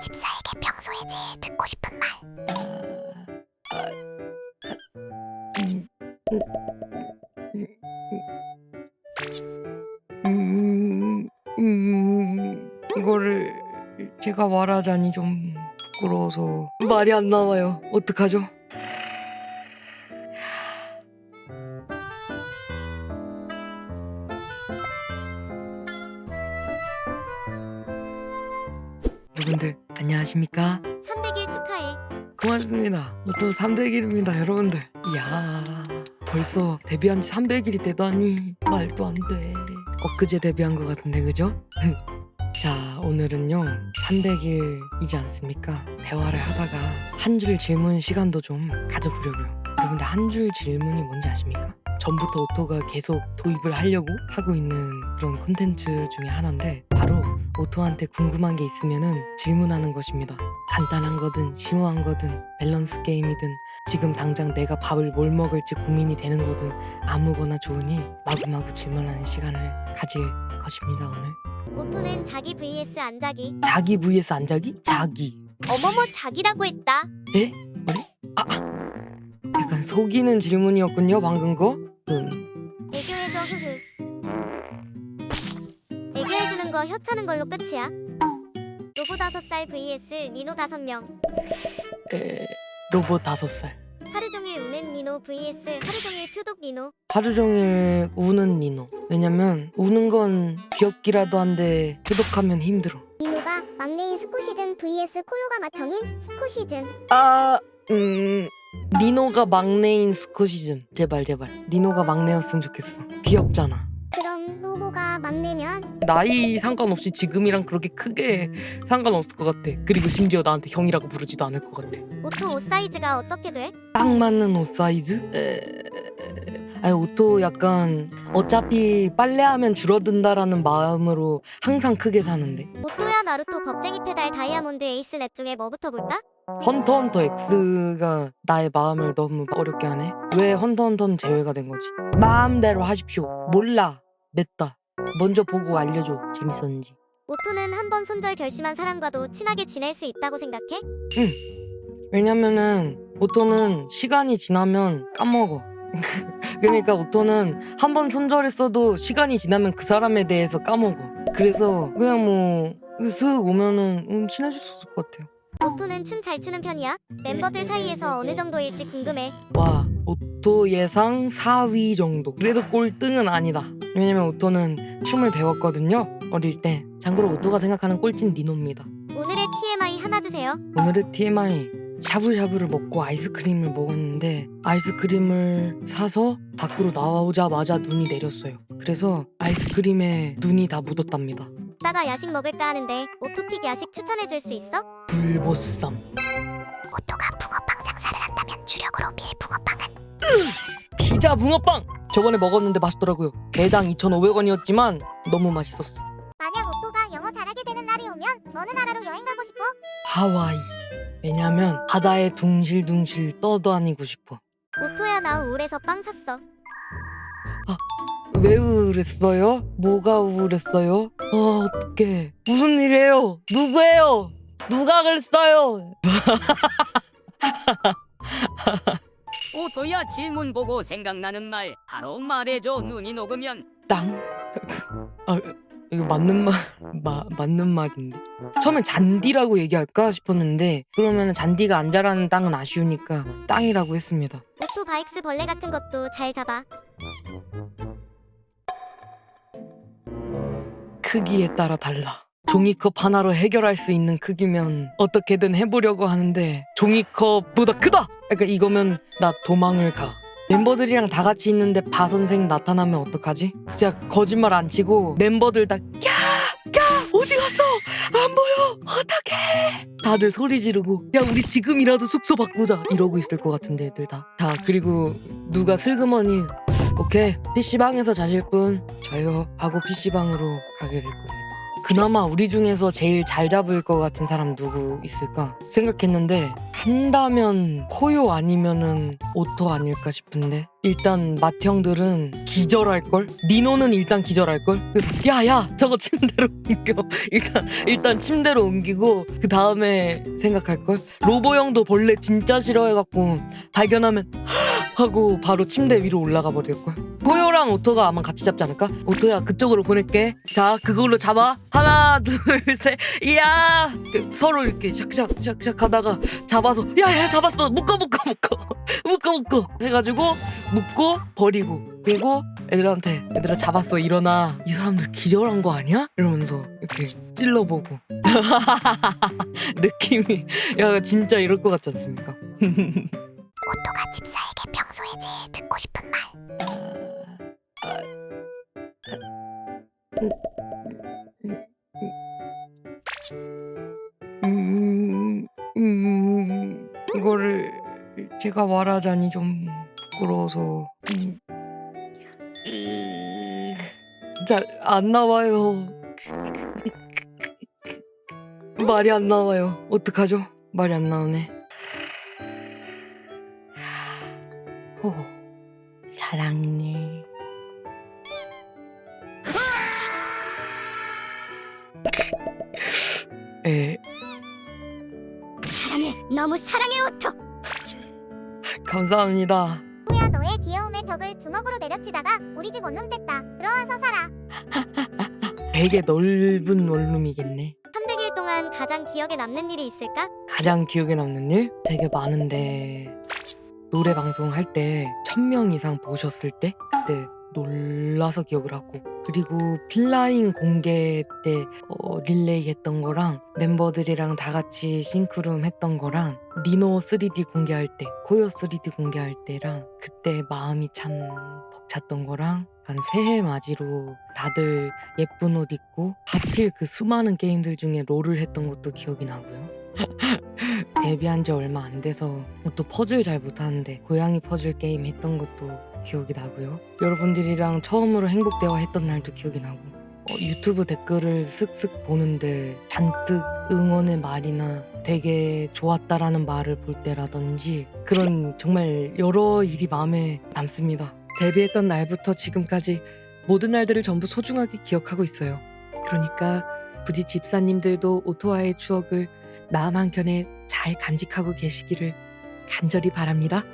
집사에게 평소에 제일 듣고 싶은 말. 음, 음, 이거를 제가 말하자니 좀 부끄러워서 말이 안 나와요. 어떡하죠? 여러분들 안녕하십니까? 300일 축하해. 고맙습니다. 또 300일입니다, 여러분들. 이야, 벌써 데뷔한 지 300일이 되다니 말도 안 돼. 엊그제 데뷔한 것 같은데, 그죠? 자, 오늘은요, 300일이지 않습니까? 대화를 하다가 한 줄 질문 시간도 좀 가져보려고요. 여러분들 한 줄 질문이 뭔지 아십니까? 전부터 오토가 계속 도입을 하려고 하고 있는 그런 콘텐츠 중에 하나인데 바로 오토한테 궁금한 게 있으면은 질문하는 것입니다. 간단한 거든 심오한 거든 밸런스 게임이든 지금 당장 내가 밥을 뭘 먹을지 고민이 되는 거든 아무거나 좋으니 마구마구 질문하는 시간을 가질 것입니다 오늘. 오토는 자기 vs 안 자기. 자기 vs 안 자기? 자기. 어머머 자기라고 했다. 에? 뭐래? 아, 아. 약간 속이는 질문이었군요 방금 거. 음, 거 혀 차는 걸로 끝이야. 로보 다섯 살 vs 니노 다섯 명. 에, 로봇 다섯 살. 하루 종일 우는 니노 vs 하루 종일 표독 니노. 하루 종일 우는 니노. 왜냐면 우는 건 귀엽기라도 한데 표독하면 힘들어. 니노가 막내인 스코 시즌 vs 코요가 맏형인 스코 시즌. 아, 음, 니노가 막내인 스코시즘. 제발 제발. 니노가 막내였으면 좋겠어. 귀엽잖아. 로보가 막내면 나이 상관없이 지금이랑 그렇게 크게 상관없을 것 같아. 그리고 심지어 나한테 형이라고 부르지도 않을 것 같아. 오토 옷 사이즈가 어떻게 돼? 딱 맞는 옷 사이즈? 에... 아니 옷도 약간 어차피 빨래하면 줄어든다라는 마음으로 항상 크게 사는데 오토야 나루토 겁쟁이 페달 다이아몬드 에이스 넷 중에 뭐부터 볼까? 헌터 헌터 X가 나의 마음을 너무 어렵게 하네 왜 헌터 헌터는 제외가 된 거지 마음대로 하십시오 몰라 냈다 먼저 보고 알려줘. 재밌었는지. 오토는 한 번 손절 결심한 사람과도 친하게 지낼 수 있다고 생각해? 왜냐면은 오토는 시간이 지나면 까먹어. 그러니까 오토는 한 번 손절했어도 시간이 지나면 그 사람에 대해서 까먹어. 그래서 그냥 뭐슥 오면은 음, 친해질 수 있을 것 같아요. 오토는 춤 잘 추는 편이야? 멤버들 사이에서 어느 정도일지 궁금해. 와 오토 예상 4위 정도. 그래도 꼴등은 아니다 왜냐면 오토는 춤을 배웠거든요. 어릴 때. 참고로 오토가 생각하는 꼴찌는 니노입니다. 오늘의 TMI 하나 주세요. 오늘의 TMI 샤브샤브를 먹고 아이스크림을 먹었는데 아이스크림을 사서 밖으로 나오자마자 눈이 내렸어요. 그래서 아이스크림에 눈이 다 묻었답니다. 따가 야식 먹을까 하는데 오토픽 야식 추천해 줄 수 있어? 불보쌈. 오토가 붕어빵 장사를 한다면 주력으로 밀 붕어빵은? 피자 붕어빵 저번에 먹었는데 맛있더라고요 개당 2,500원이었지만 너무 맛있었어 만약 오토가 영어 잘하게 되는 날이 오면 어느 나라로 여행 가고 싶어? 하와이 왜냐면 바다에 둥실둥실 떠다니고 싶어 오토야 나 우울해서 빵 샀어. 왜 우울했어요? 뭐가 우울했어요? 아 어떡해 무슨 일이에요? 누구예요? 누가 그랬어요? 오토야 질문 보고 생각나는 말. 바로 말해줘 눈이 녹으면. 땅? 아 이거 맞는 말 마, 맞는 말인데. 처음엔 잔디라고 얘기할까 싶었는데 그러면 잔디가 안 자라는 땅은 아쉬우니까 땅이라고 했습니다. 오토 바익스 벌레 같은 것도 잘 잡아. 크기에 따라 달라 종이컵 하나로 해결할 수 있는 크기면 어떻게든 해보려고 하는데 종이컵보다 크다! 약간 이거면 나 도망을 가 멤버들이랑 다 같이 있는데 바 선생 나타나면 어떡하지? 진짜 거짓말 안 치고 멤버들 다 야! 야! 어디 갔어? 안 보여! 어떡해! 다들 소리 지르고 야 우리 지금이라도 숙소 바꾸자 이러고 있을 것 같은데 애들 다. 자 그리고 누가 슬그머니 오케이 PC방에서 자실 분 저요 하고 PC방으로 가게 될 겁니다. 그나마 우리 중에서 제일 잘 잡을 것 같은 사람 누구 있을까 생각했는데 한 한다면 코요 아니면은 오토 아닐까 싶은데 일단 맏형들은 기절할걸? 니노는 일단 기절할걸? 그래서 야야 저거 침대로 옮겨 일단 일단 침대로 옮기고 그 다음에 생각할걸? 로보 형도 벌레 진짜 싫어해갖고 발견하면 하고 바로 침대 위로 올라가 버릴걸 코요랑 오토가 아마 같이 잡지 않을까? 오토야 그쪽으로 보낼게. 자 그걸로 잡아. 하나 둘 셋. 이야! 그 서로 이렇게 샥샥 샥샥 하다가 잡아서 야야 잡았어. 묶어 묶어 묶어. 묶어 묶어. 해가지고 묶고 버리고 그리고 애들한테 얘들아 잡았어. 일어나. 이 사람들 기절한 거 아니야? 이러면서 이렇게 찔러보고. 느낌이 야 진짜 이럴 것 같지 않습니까? 오토가 집 음, 이거를 제가 말하자니 좀 부끄러워서 음, 잘안 나와요. 말이 안 나와요. 어떡하죠? 말이 안 나오네. 호, 사랑해. 너무 사랑해 오토. 감사합니다. 야 너의 귀여움의 벽을 주먹으로 내려치다가 우리 집 원룸 됐다. 들어와서 살아. 되게 넓은 원룸이겠네. 300일 동안 가장 기억에 남는 일이 있을까? 가장 기억에 남는 일? 되게 많은데 노래 방송 할 때 천 명 이상 보셨을 때 그때 놀라서 기억을 하고 그리고 필라인 공개 때 어, 릴레이 했던 거랑 멤버들이랑 다 같이 싱크룸 했던 거랑 리노 3D 공개할 때 코요 3D 공개할 때랑 그때 마음이 참 벅찼던 거랑 약간 새해 맞이로 다들 예쁜 옷 입고 하필 그 수많은 게임들 중에 롤을 했던 것도 기억이 나고요. 데뷔한 지 얼마 안 돼서 또 퍼즐 잘 못하는데 고양이 퍼즐 게임 했던 것도 기억이 나고요. 여러분들이랑 처음으로 행복 대화 했던 날도 기억이 나고 어, 유튜브 댓글을 슥슥 보는데 잔뜩 응원의 말이나 되게 좋았다라는 말을 볼 때라든지 그런 정말 여러 일이 마음에 남습니다. 데뷔했던 날부터 지금까지 모든 날들을 전부 소중하게 기억하고 있어요. 그러니까 부디 집사님들도 오토와의 추억을 마음 한켠에 잘 간직하고 계시기를 간절히 바랍니다.